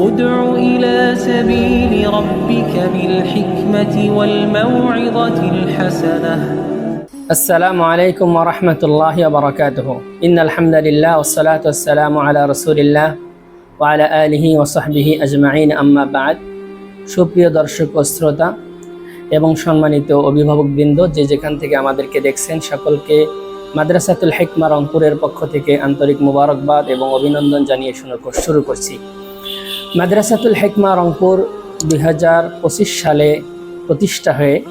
ادع إلى سبيل ربك بالحكمة والموعظة الحسنة السلام عليكم ورحمة الله وبركاته إن الحمد لله والصلاة والسلام على رسول الله وعلى آله وصحبه أجمعين أما بعد সুপ্রিয় দর্শক ও শ্রোতা এবং সম্মানিত অভিভাবকবৃন্দ যে যেখান থেকে আমাদেরকে দেখছেন সকলকে মাদ্রাসাতুল হেকমা রংপুরের পক্ষ থেকে আন্তরিক মুবারকবাদ এবং অভিনন্দন জানিয়ে শুরু কর- শুরু করছি। মাদ্রাসাতুল হেকমা রংপুর দুই হাজার পঁচিশ সালে প্রতিষ্ঠা হয়ে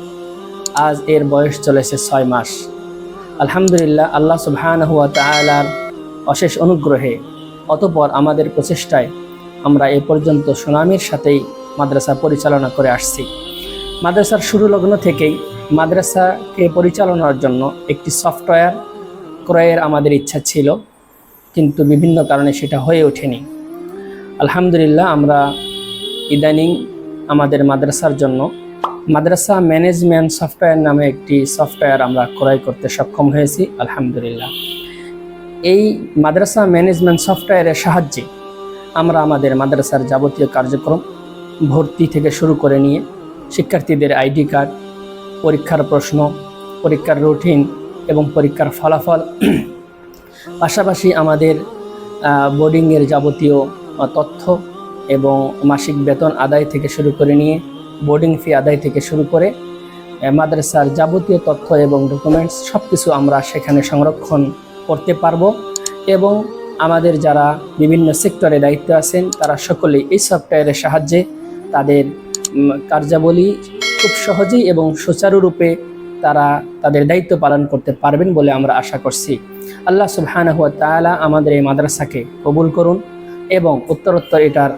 আজ এর বয়স চলেছে ছয় মাস। আলহামদুলিল্লাহ, আল্লাহ সুবহান হুয়া তালার অশেষ অনুগ্রহে অতপর আমাদের প্রচেষ্টায় আমরা এ পর্যন্ত সুনামির সাথেই মাদ্রাসা পরিচালনা করে আসছি। মাদ্রাসার শুরু লগ্ন থেকেই মাদ্রাসাকে পরিচালনার জন্য একটি সফটওয়্যার ক্রয়ের আমাদের ইচ্ছা ছিল, কিন্তু বিভিন্ন কারণে সেটা হয়ে ওঠেনি। আলহামদুলিল্লাহ, আমরা ইদানিং আমাদের মাদ্রাসার জন্য, মাদ্রাসা ম্যানেজমেন্ট সফটওয়্যার নামে একটি সফটওয়্যার আমরা ক্রয় করতে সক্ষম হয়েছি, আলহামদুলিল্লাহ। এই মাদ্রাসা ম্যানেজমেন্ট সফটওয়্যারের সাহায্যে আমরা আমাদের মাদ্রাসার যাবতীয় কার্যক্রম ভর্তি থেকে শুরু করে নিয়ে, শিক্ষার্থীদের আইডি কার্ড, পরীক্ষার প্রশ্ন, পরীক্ষার রুটিন এবং পরীক্ষার ফলাফল। পাশাপাশি আমাদের বোর্ডিংয়ের যাবতীয় তথ্য এবং মাসিক বেতন আদায় থেকে শুরু করে নিয়ে, বোর্ডিং ফি আদায় থেকে শুরু করে মাদ্রাসার যাবতীয় তথ্য এবং ডকুমেন্টস সব কিছু আমরা সেখানে সংরক্ষণ করতে পারব এবং আমাদের যারা বিভিন্ন সেক্টরে দায়িত্ব আছেন, তারা সকলেই এই সফটওয়্যারের সাহায্যে তাদের কার্যাবলী খুব সহজেই এবং সুচারুরূপে তারা তাদের দায়িত্ব পালন করতে পারবেন বলে আমরা আশা করছি। আল্লাহ সুবহানাহু ওয়া তাআলা আমাদের এই মাদ্রাসাকে কবুল করুন এবং উত্তরোত্তর এটার,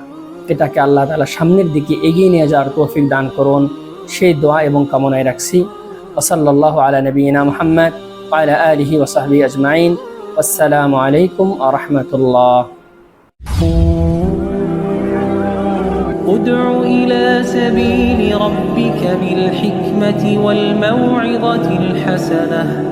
এটাকে আল্লাহ তাআলা সামনের দিকে এগিয়ে নিয়ে যাওয়ার তৌফিক দান করুন। সেই দোয়া এবং কামনায় রাখছি। ওসল্লাহ আলা নবীনা মুহাম্মদ আলা আলিহি ওসাহবি আজমাইন। আসসালামু আলাইকুম আ রহমতুল্লাহ। سبيل ربك بالحكمة والموعظة الحسنة.